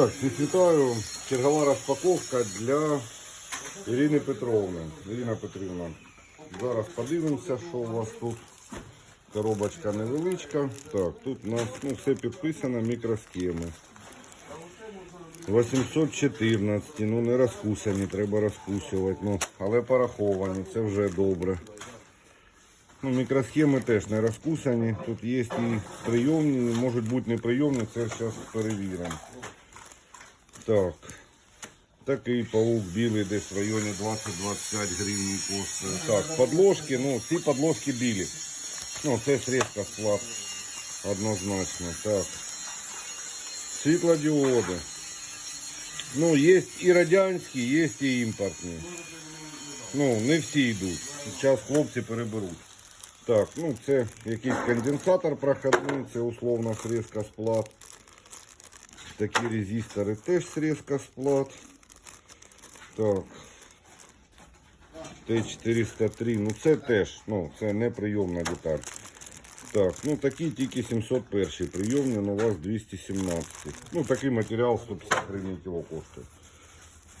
Так, всіх. Чергова розпаковка для Ірини Петровни. Ірина Петрівна, зараз подивимося, що у вас тут. Коробочка невеличка. Так, тут у нас ну, все підписано, мікросхеми. 814, ну не розкусані, треба розкусувати, ну, але пораховані, це вже добре. Ну, мікросхеми теж не розкусані. Тут є і прийомні, можуть бути неприйомні, це зараз перевіримо. Так. Такий паук білий десь в районі 20-25 гривень коштує. Так, подложки, ну, всі подложки білі. Ну, це срезка склад однозначно. Так. Світлодіоди. Ну, є і радянські, є і імпортні. Ну, не всі йдуть. Зараз хлопці переберуть. Так, ну це якийсь конденсатор проходний, це условно срезка сплат. Такі резистори теж срезка сплат. Так. Т403, ну це теж, ну це не прийомна деталь. Так, ну такі тільки 701 прийомні, але у вас 217. Ну такий матеріал 150 гривень кіло коштує.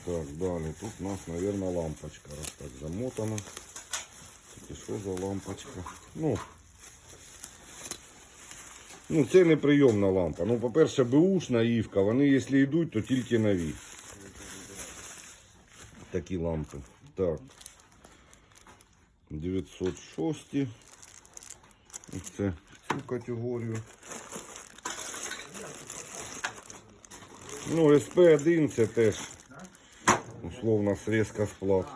Так, далі. Тут у нас, мабуть, лампочка. Раз так замотана. Тільки що за лампочка? Ну, ну це не прийомна лампа. Ну, по-перше, беушна івка, вони, якщо йдуть, то тільки нові. Такі лампи. Так. 906. Це цю категорію. Ну, СП1 це теж условно срезка сплат.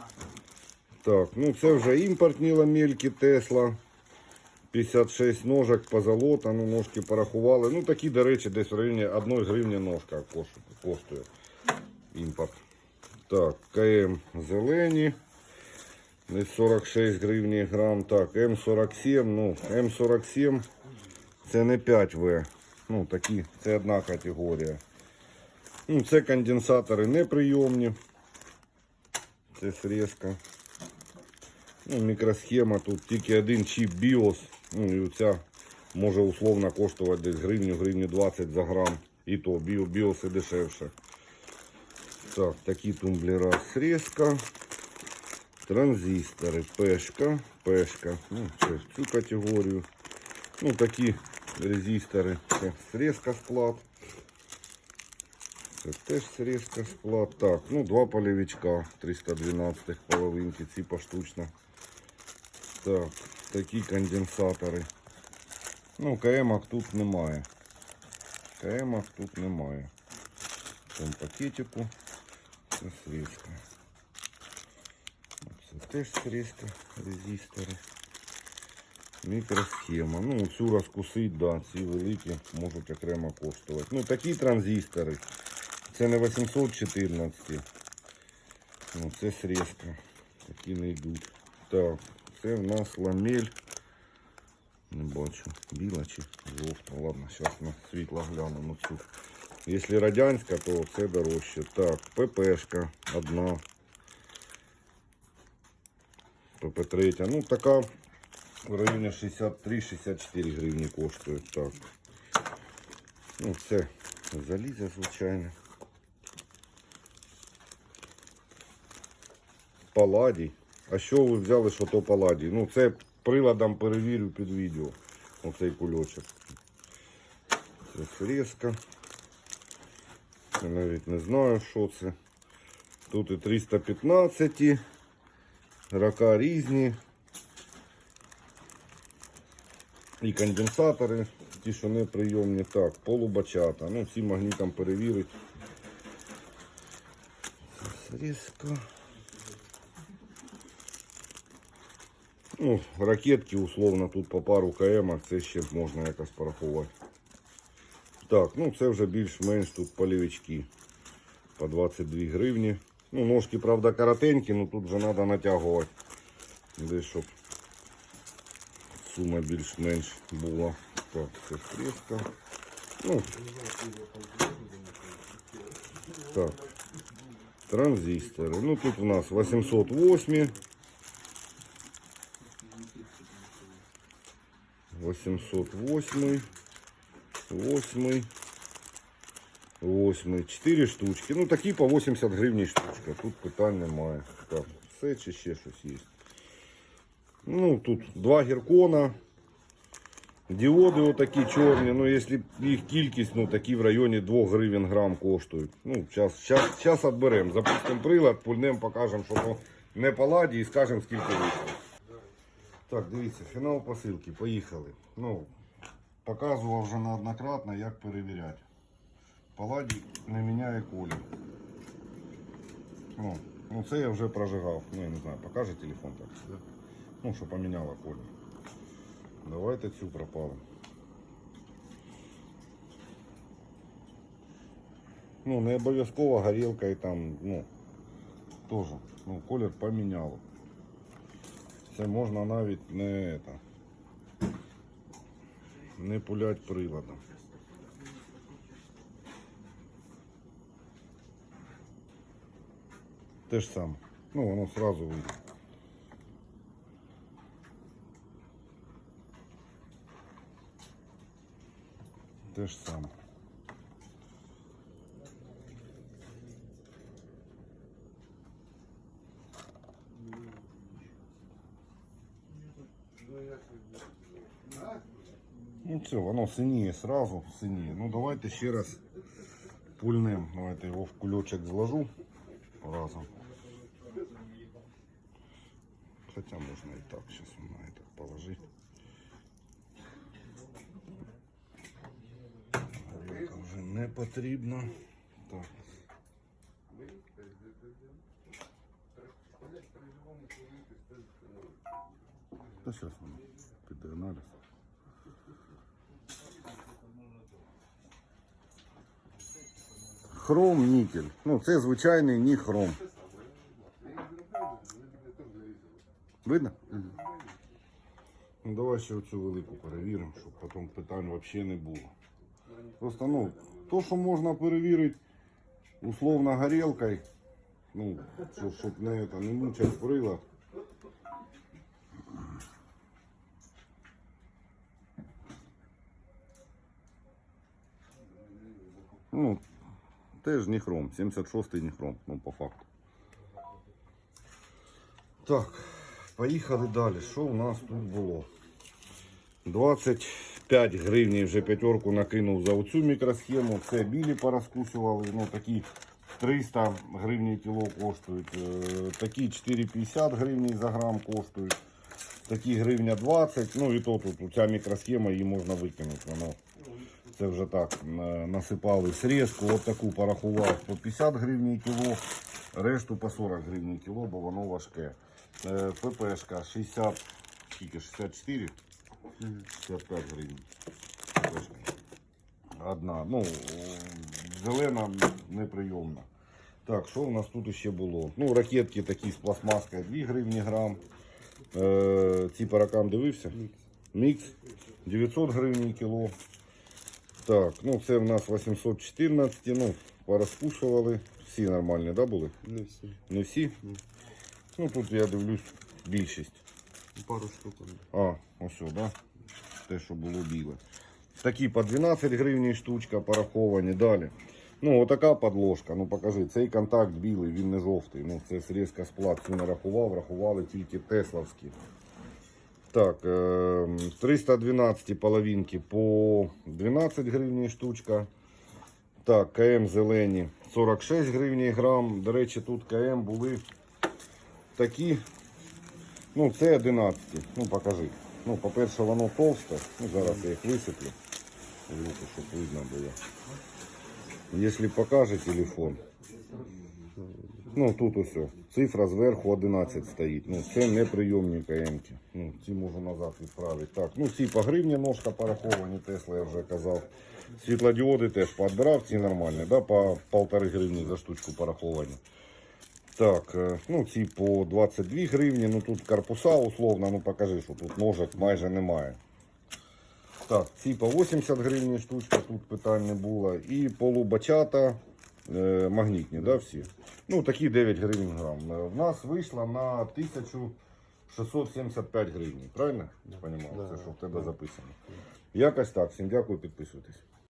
Так, ну це вже імпортні ламельки Тесла. 56 ножок позолота, ну ножки порахували. Ну такі, до речі, десь в районі 1 гривні ножка коштує. Імпорт. Так, КМ зелені. Десь 46 гривень грам. Так, М47. Ну, М47 це не 5В. Ну, такі, це одна категорія. Ну, це конденсатори неприйомні. Це срезка. Ну, мікросхема, тут тільки один чіп BIOS. Ну, і оця може условно коштувати десь гривню, гривню 20 за грам. І то біо, і дешевше. Так, такі тумблера срезка. Транзистори, пешка, пешка. Ну, це цю категорію. Ну, такі резистори. Це срезка склад. Це теж срезка склад. Так, ну два полівичка 312 половинки, ці поштучно. Так, такі конденсатори. Ну, КМок тут немає. КМок тут немає. В цьому пакетику це срезка. Це теж срезка, резистори. Мікросхема. Ну, цю розкусить, да, ці великі можуть окремо коштувати. Ну, такі транзистори. Це не 814. Ну, це срезка. Такі не йдуть. Так, це в нас ламель. Не бачу, біла чи жовта. Ладно, зараз на світло гляну на цю. Якщо радянська, то це дорожче. Так, ППшка одна. ПП-3. Ну, така в районі 63-64 гривні коштує. Так. Ну, це залізо, звичайно. Паладій. А що ви взяли, що то паладій? Ну, це приладом перевірю під відео. Оцей кульочок. Це фреска. Я навіть не знаю, що це. Тут і 315, рака різні. І конденсатори, ті, що не прийомні. Так, полубачата. Ну, ці магнітом перевірить. Срезка. Ну, ракетки, условно, тут по пару КМ, це ще можна якось порахувати. Так, ну це вже більш-менш тут полівички. По 22 гривні. Ну, ножки, правда, коротенькі, але тут вже треба натягувати. Десь, щоб сума більш-менш була. Так, це фреска. Ну, так. Транзистори. Ну тут у нас 808. 808, 8, Восьмий. 4 штучки. Ну такі по 80 гривень штучка. Тут питань немає. Так, все чи ще щось є. Ну, тут два гіркона. Діоди отакі чорні, ну якщо їх кількість, ну такі в районі 2 гривень грам коштують. Ну, час, час, час відберемо. Запустимо прилад, пульнем покажемо, що то не паладі і скажемо скільки вийшло. Так, дивіться, фінал посилки, поїхали. Ну, показував вже неоднократно, як перевіряти. Паладій не міняє колір. Ну, ну це я вже прожигав. Ну, я не знаю, покаже телефон так. Да? Ну, що поміняла колір. Давайте цю пропалимо. Ну, не обов'язково горілка і там, ну, теж, ну, колір поміняло. Це можна навіть не это, не пулять приладом. Те ж саме. Ну, воно сразу вийде. Те ж саме. Ну все, воно синіє сразу, синіє. Ну давайте ще раз пульнем. Давайте його в кульочок зложу разом. Хотя можно и так, сейчас на это положить. Горілка вже не потрібно. Так. Та зараз воно піде аналіз. Хром нікель. Ну, це звичайний ні хром. Видно? Ну, давай ще оцю велику перевіримо, щоб потім питань взагалі не було. Просто, ну, то, що можна перевірити условно горілкою, ну, щоб не, это, не мучать прилад. Ну, теж не хром, 76-й не хром, ну по факту. Так, поїхали далі. Що у нас тут було? 25 гривень вже п'ятерку накинув за оцю мікросхему. Це білі порозкусували, ну такі 300 гривень кіло коштують. Е, Такі 4,50 гривень за грам коштують. Такі гривня 20. Ну і то тут ця мікросхема її можна викинути. Воно це вже так насипали срізку. От таку порахував по 50 гривень кіло, решту по 40 гривень кіло, бо воно важке. Е, ППшка 60, скільки 64? 65 гривень. Одна. Ну, зелена неприйомна. Так, що у нас тут ще було? Ну, ракетки такі з пластмаскою 2 гривні грам. Е, ці паракам дивився? Мікс. 900 гривень кіло. Так, ну це в нас 814, ну, порозкушували. Всі нормальні, да, були? Не всі. Не всі? Ну тут я дивлюсь більшість. Пару штук. А, ось, о, да? Те, що було біле. Такі по 12 гривень штучка пораховані. Далі. Ну, отака подложка. Ну покажи, цей контакт білий, він не жовтий. Ну, це срізка сплат. Цю не рахував, рахували тільки тесловські. Так, е, 312 половинки по 12 гривень штучка. Так, КМ зелені 46 гривень грам. До речі, тут КМ були такі. Ну, це 11. Ну, покажи. Ну, по-перше, воно товсте. Ну, зараз я їх висиплю. Щоб видно було. Якщо покаже телефон. Ну, тут усе. Цифра зверху 11 стоїть. Ну, це не прийомні КМки. Ну, ці можу назад відправити. Так, ну ці по гривні ножка пораховані, Тесла я вже казав. Світлодіоди теж поотбирав, ці нормальні, да, по полтори гривні за штучку пораховані. Так, е, ну ці по 22 гривні, ну тут корпуса условно, ну покажи, що тут ножок майже немає. Так, ці по 80 гривень штучка, тут питань не було. І полубачата магнітні, да, всі. Ну, такі 9 гривень грам. Е, В нас вийшло на 1675 гривень, правильно? Я розумію, Да. це що в тебе записано. Якось так, всім дякую, підписуйтесь.